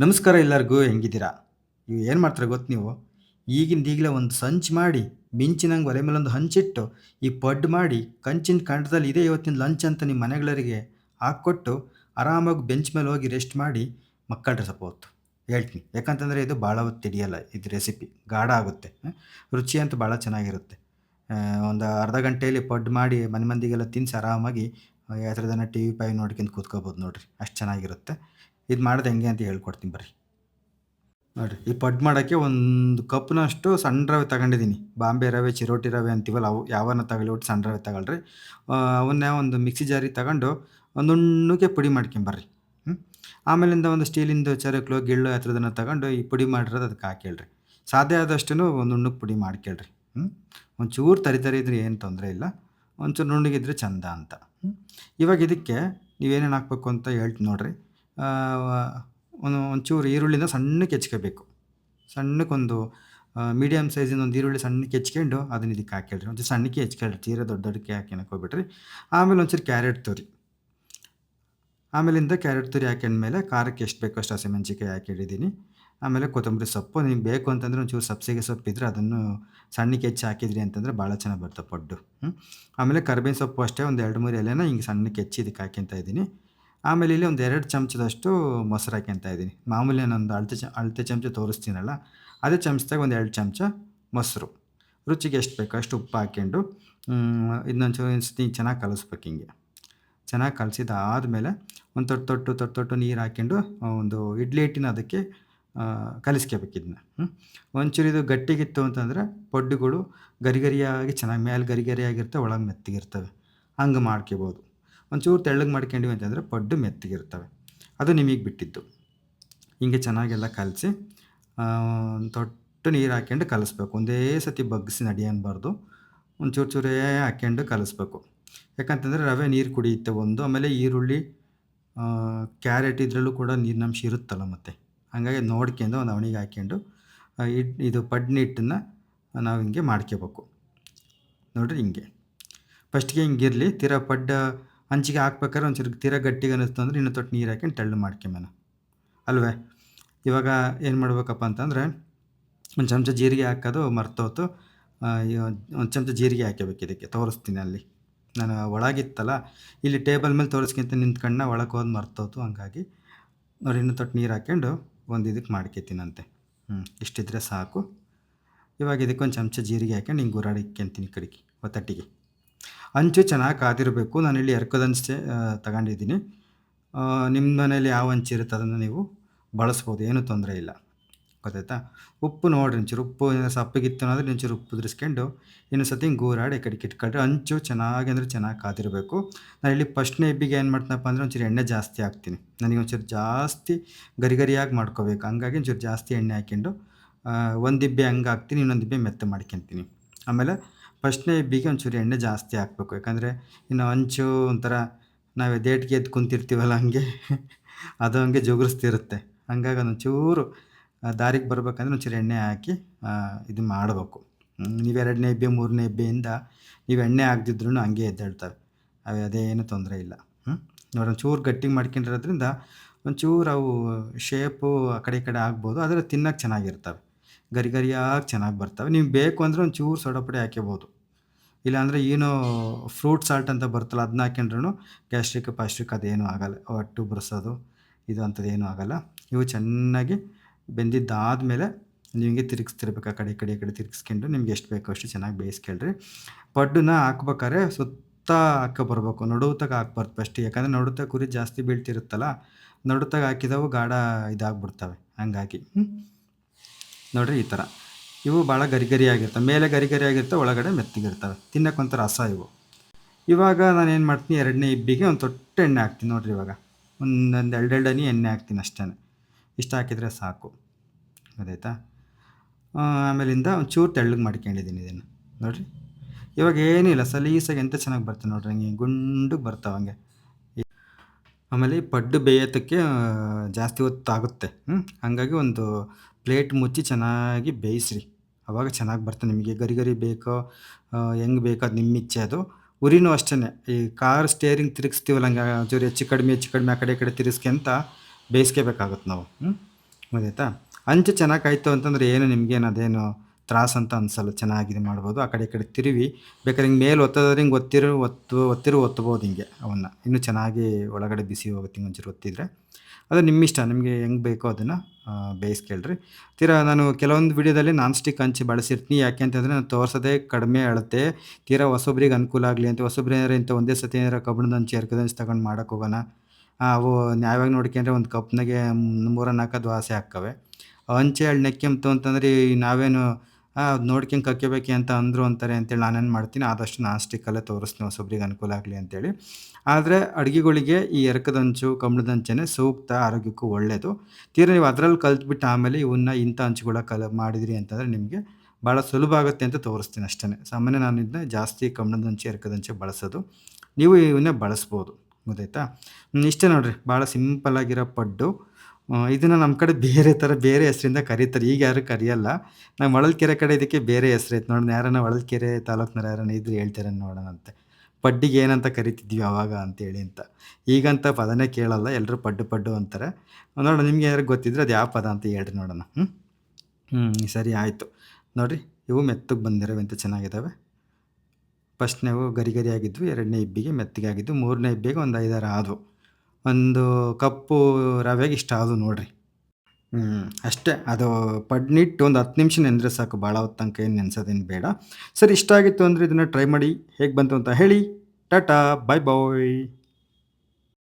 ನಮಸ್ಕಾರ ಎಲ್ಲರಿಗೂ ಹೆಂಗಿದ್ದೀರಾ? ನೀವು ಏನು ಮಾಡ್ತಾರೆ ಗೊತ್ತು ನೀವು? ಈಗಿಂದ ಈಗಲೇ ಒಂದು ಸಂಚು ಮಾಡಿ, ಮಿಂಚಿನಂಗೆ ಒಲೆ ಮೇಲೊಂದು ಹಂಚಿಟ್ಟು, ಈ ಪಡ್ಡು ಮಾಡಿ, ಕಂಚಿನ ಕಂಠದಲ್ಲಿ ಇದೇ ಇವತ್ತಿನ ಲಂಚ್ ಅಂತ ನಿಮ್ಮ ಮನೆಗಳರಿಗೆ ಹಾಕ್ಕೊಟ್ಟು, ಆರಾಮಾಗಿ ಬೆಂಚ್ ಮೇಲೆ ಹೋಗಿ ರೆಸ್ಟ್ ಮಾಡಿ ಮಕ್ಕಳ್ರೆ ಹೊತ್ತು. ಹೇಳ್ತೀನಿ. ಯಾಕಂತಂದರೆ ಇದು ಭಾಳ ಹೊತ್ತು ಹಿಡಿಯಲ್ಲ ಇದು ರೆಸಿಪಿ. ಗಾಢ ಆಗುತ್ತೆ. ರುಚಿ ಅಂತೂ ಭಾಳ ಚೆನ್ನಾಗಿರುತ್ತೆ. ಒಂದು ಅರ್ಧ ಗಂಟೆಯಲ್ಲಿ ಪಡ್ಡು ಮಾಡಿ ಮನೆ ಮಂದಿಗೆಲ್ಲ ತಿನ್ನಿಸಿ ಆರಾಮಾಗಿ ಎತ್ರದನ ಟಿ ವಿ ಪೈ ನೋಡ್ಕೊಂಡು ಕೂತ್ಕೋಬೋದು ನೋಡಿರಿ ಅಷ್ಟು ಚೆನ್ನಾಗಿರುತ್ತೆ. ಇದು ಮಾಡೋದು ಹೆಂಗೆ ಅಂತ ಹೇಳ್ಕೊಡ್ತೀನಿ ಬರ್ರಿ. ನೋಡಿರಿ ಈ ಪಡ್ ಮಾಡೋಕ್ಕೆ ಒಂದು ಕಪ್‌ನಷ್ಟು ಸಣ್ಣ ರವೆ ತಗೊಂಡಿದ್ದೀನಿ. ಬಾಂಬೆ ರವೆ, ಚಿರೋಟಿ ರವೆ ಅಂತೀವಲ್ಲ ಅವು ಯಾವನ್ನ ತಗೊಳ್ಳಿ ಒಟ್ಟು ಸಣ್ಣ ರವೆ ತಗೊಳ್ರಿ. ಅವನ್ನೇ ಒಂದು ಮಿಕ್ಸಿ ಜಾರಿ ತಗೊಂಡು ಒಂದು ನುಣ್ಣಗೆ ಪುಡಿ ಮಾಡ್ಕೊಂಬರ್ರಿ. ಹ್ಞೂ ಆಮೇಲಿಂದ ಒಂದು ಸ್ಟೀಲಿಂದು ಚರಕ್ಲು, ಗಿಳ್ಳು ಆ ತಗೊಂಡು ಈ ಪುಡಿ ಮಾಡಿರೋದು ಅದಕ್ಕೆ ಹಾಕೇಳ್ರಿ ಸಾಧ್ಯ ಆದಷ್ಟು ಒಂದು ನುಣ್ಣಗೆ ಪುಡಿ ಮಾಡ್ಕೊಳ್ರಿ. ಹ್ಞೂ ಒಂಚೂರು ತರಿ ತರಿ ಇದ್ರೆ ಏನು ತೊಂದರೆ ಇಲ್ಲ. ಒಂಚೂರು ನುಣ್ಣಗಿದ್ರೆ ಚಂದ ಅಂತ. ಹ್ಞೂ ಇವಾಗ ಇದಕ್ಕೆ ನೀವೇನೇನು ಹಾಕ್ಬೇಕು ಅಂತ ಹೇಳ್ತೀನಿ ನೋಡ್ರಿ. ಒಂದು ಒಂಚೂರು ಈರುಳ್ಳಿನ ಸಣ್ಣಕ್ಕೆ ಹೆಚ್ಕೋಬೇಕು. ಸಣ್ಣಕ್ಕೊಂದು ಮೀಡಿಯಮ್ ಸೈಜಿನ ಒಂದು ಈರುಳ್ಳಿ ಸಣ್ಣಕ್ಕೆ ಹೆಚ್ಕೊಂಡು ಅದನ್ನ ಇದಕ್ಕೆ ಹಾಕ್ಯಳ್ರಿ. ಒಂಚೂರು ಸಣ್ಣಕ್ಕೆ ಹೆಚ್ಕೊಳ್ರಿ. ತೀರ ದೊಡ್ಡ ದೊಡ್ಡಕ್ಕೆ ಹಾಕ್ಯನಕ್ಕೆ ಹೋಗ್ಬೇಡ್ರಿ. ಆಮೇಲೆ ಒಂಚೂರು ಕ್ಯಾರೆಟ್ ತುರಿ. ಆಮೇಲಿಂದ ಕ್ಯಾರೆಟ್ ತುರಿ ಹಾಕ್ಯಂಡ್ಮೇಲೆ ಖಾರಕ್ಕೆ ಎಷ್ಟು ಬೇಕೋ ಅಷ್ಟು ಹಸಿಮೆಣಸಿನ್ಕಾಯಿ ಹಾಕಿಡಿದ್ದೀನಿ ಆಮೇಲೆ ಕೊತ್ತಂಬರಿ ಸೊಪ್ಪು ನಿಮ್ಗೆ ಬೇಕು ಅಂತಂದರೆ ಒಂಚೂರು ಸಬ್ಸಿಗೆ ಸೊಪ್ಪು ಇದ್ದರೆ ಅದನ್ನು ಸಣ್ಣಕ್ಕೆ ಹೆಚ್ಚಿ ಹಾಕಿದ್ರಿ ಅಂತಂದರೆ ಭಾಳ ಚೆನ್ನಾಗಿ ಬರ್ತವೆ ಪಡ್ಡು. ಆಮೇಲೆ ಕರ್ಬೇವಿನ ಸೊಪ್ಪು ಅಷ್ಟೇ ಒಂದು 2, 3 ಎಲೆನ ಹಿಂಗೆ ಸಣ್ಣಕ್ಕೆ ಹೆಚ್ಚಿ ಇದಕ್ಕೆ ಹಾಕ್ಯಂತ ಇದ್ದೀನಿ. ಆಮೇಲೆ ಇಲ್ಲಿ ಒಂದು ಎರಡು ಚಮಚದಷ್ಟು ಮೊಸರು ಹಾಕ್ಯಂತ ಇದ್ದೀನಿ. ಮಾಮೂಲಿ ನಾನೊಂದು ಅಳತೆ ಚ ಅಳತೆ ಚಮಚ ತೋರಿಸ್ತೀನಲ್ಲ, ಅದೇ ಚಮಚದಾಗ ಒಂದು ಎರಡು ಚಮಚ ಮೊಸರು. ರುಚಿಗೆ ಎಷ್ಟು ಬೇಕೋ ಅಷ್ಟು ಉಪ್ಪು ಹಾಕ್ಕೊಂಡು ಇದನ್ನೊಂಚೂರು ಒಂದು ಸತಿ ಚೆನ್ನಾಗಿ ಕಲಿಸ್ಬೇಕು ಹಿಂಗೆ. ಚೆನ್ನಾಗಿ ಕಲಸಿದಾದ್ಮೇಲೆ ಒಂದು ತೊಟ್ಟು ತೊಟ್ಟು ತೊಟ್ಟು ತೊಟ್ಟು ನೀರು ಹಾಕ್ಕೊಂಡು ಒಂದು ಇಡ್ಲಿ ಹಿಟ್ಟಿನ ಅದಕ್ಕೆ ಕಲಿಸ್ಕೋಬೇಕು ಇದನ್ನ. ಒಂಚೂರು ಇದು ಗಟ್ಟಿಗಿತ್ತು ಅಂತಂದರೆ ಪೊಡ್ಡುಗಳು ಗರಿಗರಿಯಾಗಿ ಚೆನ್ನಾಗಿ ಮೇಲೆ ಗರಿಗರಿಯಾಗಿರ್ತವೆ ಒಳಗೆ ಮೆತ್ತಗಿರ್ತವೆ. ಹಂಗೆ ಮಾಡ್ಕೊಬೋದು. ಒಂಚೂರು ತೆಳ್ಳಗೆ ಮಾಡ್ಕೊಂಡಿವಿ ಅಂತಂದರೆ ಪಡ್ಡು ಮೆತ್ತಗಿರ್ತವೆ. ಅದು ನಿಮಗೆ ಬಿಟ್ಟಿದ್ದು. ಹಿಂಗೆ ಚೆನ್ನಾಗೆಲ್ಲ ಕಲಸಿ ತೊಟ್ಟು ನೀರು ಹಾಕ್ಯಂಡು ಕಲಿಸ್ಬೇಕು. ಒಂದೇ ಸತಿ ಬಗ್ಗಿಸಿ ನಡಿಯನ್ಬಾರ್ದು. ಒಂದು ಚೂರು ಚೂರೇ ಹಾಕ್ಕೊಂಡು ಕಲಿಸ್ಬೇಕು. ಯಾಕಂತಂದರೆ ರವೆ ನೀರು ಕುಡಿಯುತ್ತೆ ಒಂದು. ಆಮೇಲೆ ಈರುಳ್ಳಿ, ಕ್ಯಾರೆಟ್ ಇದರಲ್ಲೂ ಕೂಡ ನೀರಿನಂಶ ಇರುತ್ತಲ್ಲ ಮತ್ತೆ. ಹಾಗಾಗಿ ನೋಡ್ಕೊಂಡು ಒಂದು ಅವಣಿಗೆ ಹಾಕ್ಕೊಂಡು ಹಿಟ್ ಇದು ಪಡ್ಡಿನ ಹಿಟ್ಟನ್ನು ನಾವು ಹಿಂಗೆ ಮಾಡ್ಕೋಬೇಕು. ನೋಡಿರಿ ಹಿಂಗೆ. ಫಸ್ಟ್ಗೆ ಹಿಂಗಿರಲಿ. ತೀರಾ ಪಡ್ಡು ಹಂಚಿಗೆ ಹಾಕ್ಬೇಕಾದ್ರೆ ಒಂಚೂರು ತೀರ ಗಟ್ಟಿಗೆ ಅನ್ನಿಸ್ತು ಅಂದರೆ ಇನ್ನೊಂದು ತೊಟ್ಟು ನೀರು ಹಾಕೊಂಡು ತೆಳ್ಳು ಮಾಡ್ಕೊಂಬೋಣ. ಅಲ್ವೇ? ಇವಾಗ ಏನು ಮಾಡ್ಬೇಕಪ್ಪ ಅಂತಂದರೆ ಒಂದು ಚಮಚ ಜೀರಿಗೆ ಹಾಕೋದು ಮರ್ತೋತು ಒಂದು ಚಮಚ ಜೀರಿಗೆ ಹಾಕ್ಕೋಬೇಕು ಇದಕ್ಕೆ, ತೋರಿಸ್ತೀನಿ ಅಲ್ಲಿ. ನಾನು ಒಳಗಿತ್ತಲ್ಲ, ಇಲ್ಲಿ ಟೇಬಲ್ ಮೇಲೆ ತೋರಿಸ್ಕೊಂತ ನಿಂತ್ಕೊಂಡು ಒಳಗೆ ಹೋದ್ ಮರ್ತೋತು, ಹಂಗಾಗಿ ನೋಡಿ ಇನ್ನೊಂದು ತೊಟ್ಟು ನೀರು ಹಾಕ್ಕೊಂಡು ಒಂದು ಇದಕ್ಕೆ ಮಾಡ್ಕೊತೀನಂತೆ. ಹ್ಞೂ ಇಷ್ಟಿದ್ರೆ ಸಾಕು. ಇವಾಗ ಇದಕ್ಕೆ ಒಂದು ಚಮಚ ಜೀರಿಗೆ ಹಾಕ್ಕೊಂಡು ಹಿಂಗೆ ಗುರಾಡಿಕ್ಯಂತೀನಿ ಈ ಕಡೆಗೆ, ಒತ್ತಟ್ಟಿಗೆ. ಹಂಚು ಚೆನ್ನಾಗಿ ಕಾದಿರಬೇಕು. ನಾನು ಇಲ್ಲಿ ಹಂಚೆ ತಗೊಂಡಿದ್ದೀನಿ. ನಿಮ್ಮ ಮನೇಲಿ ಯಾವ ಅಂಚು ಇರುತ್ತೆ ಅದನ್ನು ನೀವು ಬಳಸ್ಬೋದು. ಏನೂ ತೊಂದರೆ ಇಲ್ಲ. ಗೊತ್ತಾಯ್ತಾ? ಉಪ್ಪು ನೋಡಿರಿ ಒಂಚೂರು ಉಪ್ಪು ಸಪ್ಪಗಿತ್ತು ಅಂದರೆ ಒಂಚೂರು ಉಪ್ಪು ಉದುರಿಸ್ಕೊಂಡು ಇನ್ನೊಂದು ಸತಿ ಹಿಂಗೆ ಗೂರಾಡಿ ಕಡೆಗೆ ಇಟ್ಕೊಂಡ್ರೆ ಅಂಚು ಚೆನ್ನಾಗಿ ಅಂದರೆ ಚೆನ್ನಾಗಿ ಕಾದಿರಬೇಕು. ನಾನು ಇಲ್ಲಿ ಫಸ್ಟ್ನೇ ಇಬ್ಬಿಗೆ ಏನು ಮಾಡ್ತೀನಪ್ಪ ಅಂದರೆ ಒಂಚೂರು ಎಣ್ಣೆ ಜಾಸ್ತಿ ಹಾಕ್ತೀನಿ. ನನಗೆ ಒಂಚೂರು ಜಾಸ್ತಿ ಗರಿ ಗರಿಯಾಗಿ ಮಾಡ್ಕೋಬೇಕು. ಹಂಗಾಗಿ ಒಂಚೂರು ಜಾಸ್ತಿ ಎಣ್ಣೆ ಹಾಕ್ಕೊಂಡು ಒಂದು ಇಬ್ಬಿ ಹಂಗೆ ಹಾಕ್ತೀನಿ. ಇನ್ನೊಂದು ಇಬ್ಬೆ ಮೆತ್ತ ಮಾಡ್ಕೊತೀನಿ. ಆಮೇಲೆ ಫಸ್ಟ್ನೇ ಇಬ್ಬಿಗೆ ಒಂಚೂರು ಎಣ್ಣೆ ಜಾಸ್ತಿ ಹಾಕ್ಬೇಕು. ಯಾಕಂದರೆ ಇನ್ನು ಹಂಚು ಒಂಥರ ನಾವು ಎದೇಟ್ಗೆ ಎದ್ದು ಕುಂತಿರ್ತೀವಲ್ಲ ಹಂಗೆ ಅದು ಹಂಗೆ ಜುಗುರಿಸ್ತಿರುತ್ತೆ. ಹಂಗಾಗಿ ಅದೊಂಚೂರು ದಾರಿಗೆ ಬರಬೇಕಂದ್ರೆ ಒಂಚೂರು ಎಣ್ಣೆ ಹಾಕಿ ಇದು ಮಾಡಬೇಕು. ನೀವು ಎರಡನೇ ಇಬ್ಬೆ, ಮೂರನೇ ಇಬ್ಬೆಯಿಂದ ನೀವು ಎಣ್ಣೆ ಹಾಕ್ದಿದ್ರೂ ಹಂಗೆ ಎದ್ದೇಳ್ತವೆ. ಅವು ಅದೇನು ತೊಂದರೆ ಇಲ್ಲ. ಹ್ಞೂ ನೋಡಿ ಒಂಚೂರು ಗಟ್ಟಿ ಮಾಡ್ಕೊಂಡಿರೋದ್ರಿಂದ ಒಂಚೂರು ಅವು ಶೇಪು ಆ ಕಡೆ ಈ ಕಡೆ ಆಗ್ಬೋದು. ಆದರೆ ತಿನ್ನೋಕೆ ಚೆನ್ನಾಗಿರ್ತವೆ. ಗರಿ ಗರಿಯಾಗಿ ಚೆನ್ನಾಗಿ ಬರ್ತವೆ. ನಿಮ್ಗೆ ಬೇಕು ಅಂದರೆ ಒಂಚೂರು ಸೋಡಾ ಪುಡಿ ಹಾಕ್ಕೋಬೋದು. ಇಲ್ಲಾಂದರೆ ಏನು ಫ್ರೂಟ್ ಸಾಲ್ಟ್ ಅಂತ ಬರ್ತಲ್ಲ ಅದನ್ನ ಹಾಕ್ಯಂಡ್ರೂ ಗ್ಯಾಸ್ಟ್ರಿಕ್ ಪ್ಯಾಸ್ಟ್ರಿಕ್ ಅದೇನೂ ಆಗಲ್ಲ. ಹೊಟ್ಟು ಬರ್ಸೋದು ಇದು ಅಂಥದ್ದು ಏನೂ ಆಗಲ್ಲ. ಇವು ಚೆನ್ನಾಗಿ ಬೆಂದಿದ್ದಾದಮೇಲೆ ನಿಮಗೆ ತಿರುಗಿಸ್ತಿರ್ಬೇಕು. ಆ ಕಡೆ ಈ ಕಡೆ ಈ ಕಡೆ ತಿರುಗಿಸ್ಕೊಂಡು ನಿಮ್ಗೆ ಎಷ್ಟು ಬೇಕೋ ಅಷ್ಟು ಚೆನ್ನಾಗಿ ಬೇಯಿಸ್ಕೊಳ್ರಿ. ಪಡ್ಡನ್ನ ಹಾಕ್ಬೇಕಾದ್ರೆ ಸುತ್ತ ಹಾಕ್ಕೊಬರ್ಬೇಕು. ನಡುವತ್ತಾಗ ಹಾಕ್ಬಾರ್ದು ಫಸ್ಟ್ ಯಾಕಂದರೆ ನಡುತ್ತಾಗ ಕುರಿ ಜಾಸ್ತಿ ಬೀಳ್ತಿರುತ್ತಲ್ಲ, ನಡುತ್ತಾಗ ಹಾಕಿದವು ಗಾಢ ಇದಾಗ್ಬಿಡ್ತವೆ. ಹಂಗಾಗಿ ನೋಡಿರಿ ಈ ಥರ. ಇವು ಭಾಳ ಗರಿ ಆಗಿರ್ತವೆ ಮೇಲೆ ಗರಿ ಗರಿಯಾಗಿರ್ತವೆ. ಒಳಗಡೆ ಮೆತ್ತಗಿರ್ತವೆ. ತಿನ್ನೋಕೆ ಒಂಥರ ರಸ ಇವು. ಇವಾಗ ನಾನು ಏನು ಮಾಡ್ತೀನಿ, ಎರಡನೇ ಇಬ್ಬಿಗೆ ಒಂದು ತೊಟ್ಟು ಎಣ್ಣೆ ಹಾಕ್ತೀನಿ ನೋಡಿರಿ ಇವಾಗ. ಒಂದೊಂದು 2 2 ಹನಿ ಎಣ್ಣೆ ಹಾಕ್ತೀನಿ ಅಷ್ಟೇ. ಇಷ್ಟು ಹಾಕಿದರೆ ಸಾಕು. ಗೊತ್ತಾಯ್ತಾ? ಆಮೇಲಿಂದ ಒಂಚೂರು ತೆಳ್ಳಗೆ ಮಾಡ್ಕೊಂಡಿದ್ದೀನಿ ಇದನ್ನು. ನೋಡಿರಿ. ಇವಾಗ ಏನಿಲ್ಲ ಸಲೀಸಾಗಿ ಎಂತ ಚೆನ್ನಾಗಿ ಬರ್ತದೆ ನೋಡ್ರಿ ಹಂಗೆ, ಗುಂಡಗೆ ಬರ್ತಾವೆ ಹಂಗೆ. ಆಮೇಲೆ ಪಡ್ಡು ಬೇಯೋದಕ್ಕೆ ಜಾಸ್ತಿ ಹೊತ್ತಾಗುತ್ತೆ. ಹ್ಞೂ ಹಾಗಾಗಿ ಒಂದು ಪ್ಲೇಟ್ ಮುಚ್ಚಿ ಚೆನ್ನಾಗಿ ಬೇಯಿಸ್ರಿ. ಅವಾಗ ಚೆನ್ನಾಗಿ ಬರ್ತದೆ ನಿಮಗೆ ಗರಿ ಗರಿ ಬೇಕೋ ಹೆಂಗೆ ಬೇಕೋ ಅದು ನಿಮ್ಮ ಇಚ್ಛೆ ಅದು. ಉರಿನೂ ಅಷ್ಟೇ ಈ ಕಾರ್ ಸ್ಟೇರಿಂಗ್ ತಿರುಗಿಸ್ತೀವಲ್ಲ ಹಂಗೆ ಒಂಚೂರು ಹೆಚ್ಚು ಕಡಿಮೆ ಹೆಚ್ಚು ಕಡಿಮೆ ಆ ಕಡೆ ಈ ಕಡೆ ತಿರುಗಿಸ್ಕೊಂತ ಬೇಯಿಸ್ಕೋಬೇಕಾಗುತ್ತೆ ನಾವು. ಹ್ಞೂ ಗೊತ್ತಾಯ್ತಾ? ಅಂಚು ಚೆನ್ನಾಗಾಯ್ತು ಅಂತಂದ್ರೆ ಏನು ನಿಮಗೇನು ಅದೇನು ತ್ರಾಸ ಅಂತ ಅನ್ಸಲ್ಲ. ಚೆನ್ನಾಗಿ ಮಾಡ್ಬೋದು. ಆ ಕಡೆ ಈ ಕಡೆ ತಿರುವಿ, ಬೇಕಾದ್ರೆ ಹಿಂಗೆ ಮೇಲೆ ಒತ್ತೋದ್ರೆ ಹಿಂಗೆ ಒತ್ತಿರು, ಒತ್ತು, ಒತ್ತಿರು ಒತ್ತಬೋದು ಹಿಂಗೆ ಅವನ್ನ. ಇನ್ನೂ ಚೆನ್ನಾಗಿ ಒಳಗಡೆ ಬಿಸಿ ಹೋಗುತ್ತೆ ಹಿಂಗೆ ಒಂಚೂರು ಒತ್ತಿದ್ರೆ. ಅದು ನಿಮ್ಮಿಷ್ಟ. ನಿಮಗೆ ಹೆಂಗೆ ಬೇಕೋ ಅದನ್ನು ಬೇಯಿಸ್ಕೇಳ್ರಿ. ತೀರಾ ನಾನು ಕೆಲವೊಂದು ವಿಡಿಯೋದಲ್ಲಿ ನಾನ್ ಸ್ಟಿಕ್ ಹಂಚಿ ಬಳಸಿರ್ತೀನಿ. ಯಾಕೆ ಅಂತಂದರೆ ನಾನು ತೋರಿಸೋದೆ ಕಡಿಮೆ ಅಳತೆ. ತೀರಾ ಹೊಸೊಬ್ರಿಗೆ ಅನುಕೂಲ ಆಗಲಿ ಅಂತ, ಹೊಸೊಬ್ರು ಏನಾರ ಇಂಥ ಒಂದೇ ಸತಿ ಏನಾರ ಕಬ್ಬಣದ ಹಂಚಿ ಎರ್ಕದ ತಗೊಂಡು ಮಾಡೋಕೆ ಹೋಗೋಣ. ಅವು ನ್ಯಾಯವಾಗಿ ನೋಡ್ಕೊಂಡ್ರೆ ಒಂದು ಕಪ್ನಾಗೆ ಮೂರ ನಾಲ್ಕು ದ್ವಾಸೆ ಹಾಕ್ಕವೆ ಹಂಚೆ ಹಳ್ಳಿ ನೆಕ್ಕೆಂತು ಅಂತಂದ್ರೆ ನಾವೇನು ಆ, ನೋಡ್ಕೊಂಡು ಕಕ್ಕೋಬೇಕೆ ಅಂತ ಅಂದರು ಅಂತಾರೆ ಅಂತೇಳಿ ನಾನೇನು ಮಾಡ್ತೀನಿ ಆದಷ್ಟು ನಾನ್ ಸ್ಟಿಕ್ಕಲ್ಲೇ ತೋರಿಸ್ತೀನಿ ಹೊಸೊಬ್ರಿಗೆ ಅನುಕೂಲ ಆಗಲಿ ಅಂತೇಳಿ. ಆದರೆ ಅಡುಗೆಗಳಿಗೆ ಈ ಎರಕದಂಚು ಕಬ್ಬಿಣದ ಸೂಕ್ತ, ಆರೋಗ್ಯಕ್ಕೂ ಒಳ್ಳೆಯದು. ತೀರ ನೀವು ಅದರಲ್ಲಿ ಕಲ್ತ್ಬಿಟ್ಟು ಆಮೇಲೆ ಇವನ್ನ ಇಂಥ ಹಂಚುಗಳ ಕಲ ಮಾಡಿದಿರಿ ಅಂತಂದರೆ ನಿಮಗೆ ಭಾಳ ಸುಲಭ ಆಗುತ್ತೆ ಅಂತ ತೋರಿಸ್ತೀನಿ ಅಷ್ಟೇ. ಸಾಮಾನ್ಯ ನಾನು ಇದನ್ನ ಜಾಸ್ತಿ ಕಬ್ಬಿಣದ ಎರಕದಂಚೆ ಎರ್ಕದ ಬಳಸೋದು. ನೀವು ಇವನ್ನೇ ಬಳಸ್ಬೋದು. ಗೊತ್ತಾಯ್ತಾ? ಇಷ್ಟೇ ನೋಡಿರಿ ಭಾಳ ಸಿಂಪಲ್ ಆಗಿರೋ ಪಡ್ಡು. ಇದನ್ನು ನಮ್ಮ ಕಡೆ ಬೇರೆ ಥರ ಬೇರೆ ಹೆಸರಿಂದ ಕರೀತಾರೆ. ಈಗ ಯಾರು ಕರೆಯಲ್ಲ. ನಾವು ಹೊಳಲ್ಕೆರೆ ಕಡೆ ಇದಕ್ಕೆ ಬೇರೆ ಹೆಸರೈತೆ ನೋಡೋಣ ಯಾರನ್ನ ಹೊಳಲ್ಕೆರೆ ತಾಲೂಕ್ನವ್ರು ಯಾರನ್ನ ಇದ್ರೆ ಹೇಳ್ತಾರೆ ನೋಡೋಣಂತೆ. ಪಡ್ಡಿಗೆ ಏನಂತ ಕರಿತಿದ್ವಿ ಅವಾಗ ಅಂತೇಳಿ ಅಂತ. ಈಗಂತ ಪದನೇ ಕೇಳಲ್ಲ. ಎಲ್ಲರೂ ಪಡ್ಡು ಪಡ್ಡು ಅಂತಾರೆ. ನೋಡೋಣ ನಿಮ್ಗೆ ಯಾರು ಗೊತ್ತಿದ್ರೆ ಅದು ಯಾವ ಪದ ಅಂತ ಹೇಳ್ರಿ ನೋಡೋಣ. ಹ್ಞೂ ಹ್ಞೂ ಸರಿ ಆಯಿತು. ನೋಡಿರಿ ಇವು ಮೆತ್ತಗೆ ಬಂದಿರೋ ಅಂತ ಚೆನ್ನಾಗಿದ್ದಾವೆ. ಫಸ್ಟ್‌ನೇವು ಗರಿ ಗರಿ ಆಗಿದ್ವು. ಎರಡನೇ ಇಬ್ಬಿಗೆ ಮೆತ್ತಗೆ ಆಗಿದ್ದು ಮೂರನೇ ಇಬ್ಬಿಗೆ ಒಂದು 5, 6 ಆದವು. ಒಂದು ಕಪ್ಪು ರವೆಗೆ ಇಷ್ಟು ಅದು ನೋಡಿರಿ. ಹ್ಞೂ ಅಷ್ಟೇ. ಅದು ಪಡ್ನಿಟ್ಟು ಒಂದು 10 ನಿಮಿಷ ನೆನೆದ್ರೆ ಸಾಕು. ಭಾಳ ಹೊತ್ತು ತನಕ ಏನು ನೆನೆಸೋದೇನು ಬೇಡ. ಸರಿ ಇಷ್ಟ ಆಗಿತ್ತು ಅಂದರೆ ಇದನ್ನು ಟ್ರೈ ಮಾಡಿ. ಹೇಗೆ ಬಂತು ಅಂತ ಹೇಳಿ. ಟಾಟಾ, ಬಾಯ್ ಬಾಯ್.